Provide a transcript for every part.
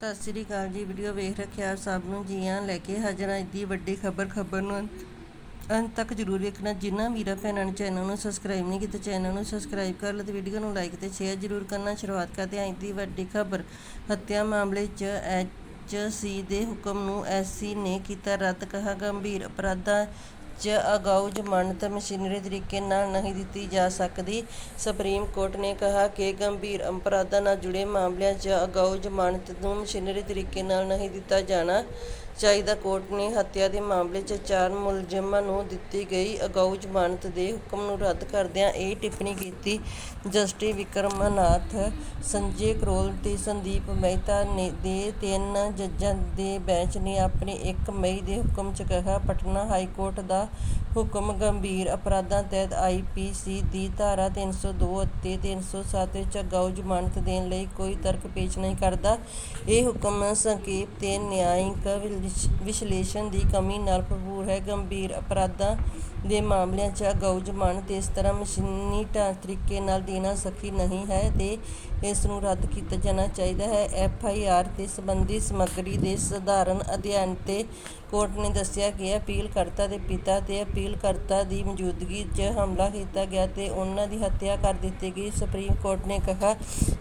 ਸਤਿ ਸ੍ਰੀ ਅਕਾਲ ਜੀ ਵੀਡੀਓ ਵੇਖ ਰੱਖਿਆ ਸਭ ਨੂੰ, ਜੀਆਂ ਲੈ ਕੇ ਹਾਜ਼ਰ ਅੱਜ ਦੀ ਵੱਡੀ ਖਬਰ ਖਬਰ ਨੂੰ ਅੰਤ- ਤੱਕ ਜ਼ਰੂਰ ਵੇਖਣਾ। ਜਿਨ੍ਹਾਂ ਵੀਰਾਂ ਭੈਣਾਂ ਨੇ ਚੈਨਲ ਨੂੰ ਸਬਸਕ੍ਰਾਈਬ ਨਹੀਂ ਕੀਤਾ, ਚੈਨਲ ਨੂੰ ਸਬਸਕ੍ਰਾਈਬ ਕਰ ਲਓ ਤੇ ਵੀਡੀਓ ਨੂੰ ਲਾਈਕ ਤੇ ਸ਼ੇਅਰ ਜ਼ਰੂਰ ਕਰਨਾ। ਸ਼ੁਰੂਆਤ ਕਰਦੇ ਹਾਂ ਅੱਜ ਦੀ ਵੱਡੀ ਖਬਰ। ਹੱਤਿਆ ਮਾਮਲੇ 'ਚ ਐਚਸੀ ਦੇ ਹੁਕਮ ਨੂੰ ਐਸਸੀ ਨੇ ਕੀਤਾ ਰੱਦ, ਕਹਾ ਗੰਭੀਰ ਅਪਰਾਧਾਂ 'ਚ ਅਗਾਊ ਜ਼ਮਾਨਤ ਮਸ਼ੀਨਰੀ ਤਰੀਕੇ ਨਾਲ ਨਹੀਂ ਦਿੱਤੀ ਜਾ ਸਕਦੀ। ਸੁਪਰੀਮ ਕੋਰਟ ਨੇ ਕਿਹਾ ਕਿ ਗੰਭੀਰ ਅਪਰਾਧਾਂ ਨਾਲ ਜੁੜੇ ਮਾਮਲਿਆਂ 'ਚ ਅਗਾਊ ਜ਼ਮਾਨਤ ਨੂੰ ਮਸ਼ੀਨਰੀ ਤਰੀਕੇ ਨਾਲ ਨਹੀਂ ਦਿੱਤਾ ਜਾਣਾ ਚਾਈਦਾ ਕੋਰਟ ਨੇ ਹੱਤਿਆ ਦੇ ਮਾਮਲੇ 'ਚ ਚਾਰ ਮੁਲਜ਼ਮਾਂ ਨੂੰ ਦਿੱਤੀ ਗਈ ਅਗਾਊ ਜ਼ਮਾਨਤ ਦੇ ਹੁਕਮ ਨੂੰ ਰੱਦ ਕਰਦਿਆਂ ਇਹ ਟਿੱਪਣੀ ਕੀਤੀ ਜਸਟਿਸ ਵਿਕਰਮਨਾਥ, ਸੰਜੇ ਕਰੋਲ ਤੇ ਸੰਦੀਪ ਮਹਿਤਾ ਨੇ ਦੇ ਤਿੰਨ ਜੱਜਾਂ ਦੇ ਬੈਂਚ ਨੇ ਆਪਣੇ 1 ਮਈ ਦੇ ਹੁਕਮ 'ਚ ਕਿਹਾ, ਪਟਨਾ ਹਾਈ ਕੋਰਟ ਦਾ ਹੁਕਮ ਗੰਭੀਰ ਅਪਰਾਧਾਂ ਤਹਿਤ ਆਈਪੀਸੀ ਦੀ ਧਾਰਾ 302 ਅਤੇ 307 ਵਿੱਚ ਅਗਾਊ ਜ਼ਮਾਨਤ ਦੇਣ ਲਈ ਕੋਈ ਤਰਕ ਪੇਸ਼ ਨਹੀਂ ਕਰਦਾ। ਇਹ ਹੁਕਮ ਸੰਖੇਪ ਤੇ ਨਿਆਂਇਕ ਵਿਸ਼ਲੇਸ਼ਣ ਦੀ ਕਮੀ ਨਾਲ ਭਰਪੂਰ ਹੈ। ਗੰਭੀਰ ਅਪਰਾਧਾਂ ਦੇ ਮਾਮਲਿਆਂ 'ਚ ਅਗਾਊ ਜ਼ਮਾਨਤ ਇਸ ਤਰ੍ਹਾਂ ਮਸ਼ੀਨੀ ਢੰਗ ਤਰੀਕੇ ਨਾਲ ਦੇਣਾ ਸਖੀ ਨਹੀਂ ਹੈ ਤੇ ਇਸ ਨੂੰ ਰੱਦ ਕੀਤਾ ਜਾਣਾ ਚਾਹੀਦਾ ਹੈ। ਐਫ ਆਈ ਆਰ ਤੇ ਸੰਬੰਧੀ ਸਮੱਗਰੀ ਦੇ ਸਧਾਰਨ ਅਧਿਐਨ ਤੇ ਕੋਰਟ ਨੇ ਦੱਸਿਆ ਕਿ ਅਪੀਲਕਰਤਾ ਦੇ ਪਿਤਾ ਤੇ ਅਪੀਲਕਰਤਾ ਦੀ ਮੌਜੂਦਗੀ 'ਚ ਹਮਲਾ ਕੀਤਾ ਗਿਆ ਅਤੇ ਉਹਨਾਂ ਦੀ ਹੱਤਿਆ ਕਰ ਦਿੱਤੀ ਗਈ। ਸੁਪਰੀਮ ਕੋਰਟ ਨੇ ਕਿਹਾ,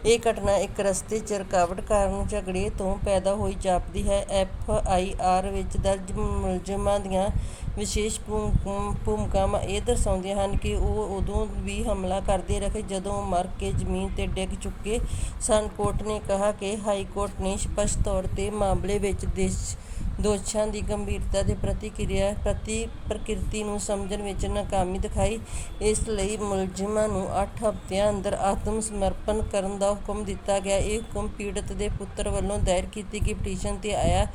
ਇਹ ਘਟਨਾ ਇੱਕ ਰਸਤੇ 'ਚ ਰੁਕਾਵਟ ਕਾਰਨ ਝਗੜੇ ਤੋਂ ਪੈਦਾ ਹੋਈ ਜਾਪਦੀ ਹੈ। ਐਫ ਆਈ ਆਰ ਵਿੱਚ ਦਰਜ ਮੁਲਜ਼ਮਾਂ ਦੀਆਂ ਵਿਸ਼ੇਸ਼ ਭੂ- ਭੂਮਿਕਾਵਾਂ ਇਹ ਦਰਸਾਉਂਦੀਆਂ ਹਨ ਕਿ ਉਹ ਉਦੋਂ ਵੀ ਹਮਲਾ ਕਰਦੇ ਰਹੇ ਜਦੋਂ ਮਰ ਕੇ ਜ਼ਮੀਨ ਤੇ ਡਿੱਗ ਚੁੱਕੇ ਸਨ। ਕੋਰਟ ਨੇ ਕਿਹਾ ਕਿ ਹਾਈ ਕੋਰਟ ਨੇ ਸਪਸ਼ਟ ਤੌਰ ਤੇ ਮਾਮਲੇ ਵਿੱਚ ਦੇਸ਼ ਦੋਸ਼ਾਂ ਦੀ ਗੰਭੀਰਤਾ ਤੇ ਪ੍ਰਤੀਕਿਰਿਆ ਪ੍ਰਤੀ ਪ੍ਰਕਿਰਤੀ ਨੂੰ ਸਮਝਣ ਵਿੱਚ ਨਾਕਾਮੀ ਦਿਖਾਈ। ਇਸ ਲਈ ਮੁਲਜ਼ਮਾਂ ਨੂੰ 8 ਹਫ਼ਤਿਆਂ ਅੰਦਰ ਆਤਮ ਸਮਰਪਣ ਕਰਨ ਦਾ ਹੁਕਮ ਦਿੱਤਾ ਗਿਆ। ਇਹ ਹੁਕਮ ਪੀੜਤ ਦੇ ਪੁੱਤਰ ਵੱਲੋਂ ਦਾਇਰ ਕੀਤੀ ਗਈ ਪਟੀਸ਼ਨ ਤੇ ਆਇਆ,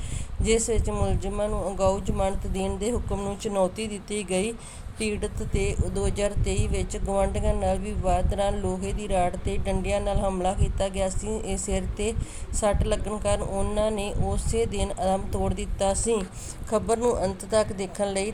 ਜਿਸ ਵਿੱਚ ਮੁਲਜ਼ਮਾਂ ਨੂੰ ਅਗਾਊ ਜ਼ਮਾਨਤ ਦੇਣ ਦੇ ਹੁਕਮ ਨੂੰ ਚੁਣੌਤੀ ਦਿੱਤੀ ਗਈ। ਪੀੜਤ ਤੇ 2023 ਵਿੱਚ ਗੁਆਂਢੀਆਂ ਨਾਲ ਵਿਵਾਦ ਦੌਰਾਨ ਲੋਹੇ ਦੀ ਰਾਡ ਤੇ ਡੰਡਿਆਂ ਨਾਲ ਹਮਲਾ ਕੀਤਾ ਗਿਆ ਸੀ। ਇਹ ਸਿਰ ਤੇ ਸੱਟ ਲੱਗਣ ਕਾਰਨ ਉਹਨਾਂ ਨੇ ਉਸੇ ਦਿਨ ਆਰਾਮ ਤੋੜ ਦਿੱਤਾ ਸੀ। ਖਬਰ ਨੂੰ ਅੰਤ ਤੱਕ ਦੇਖਣ ਲਈ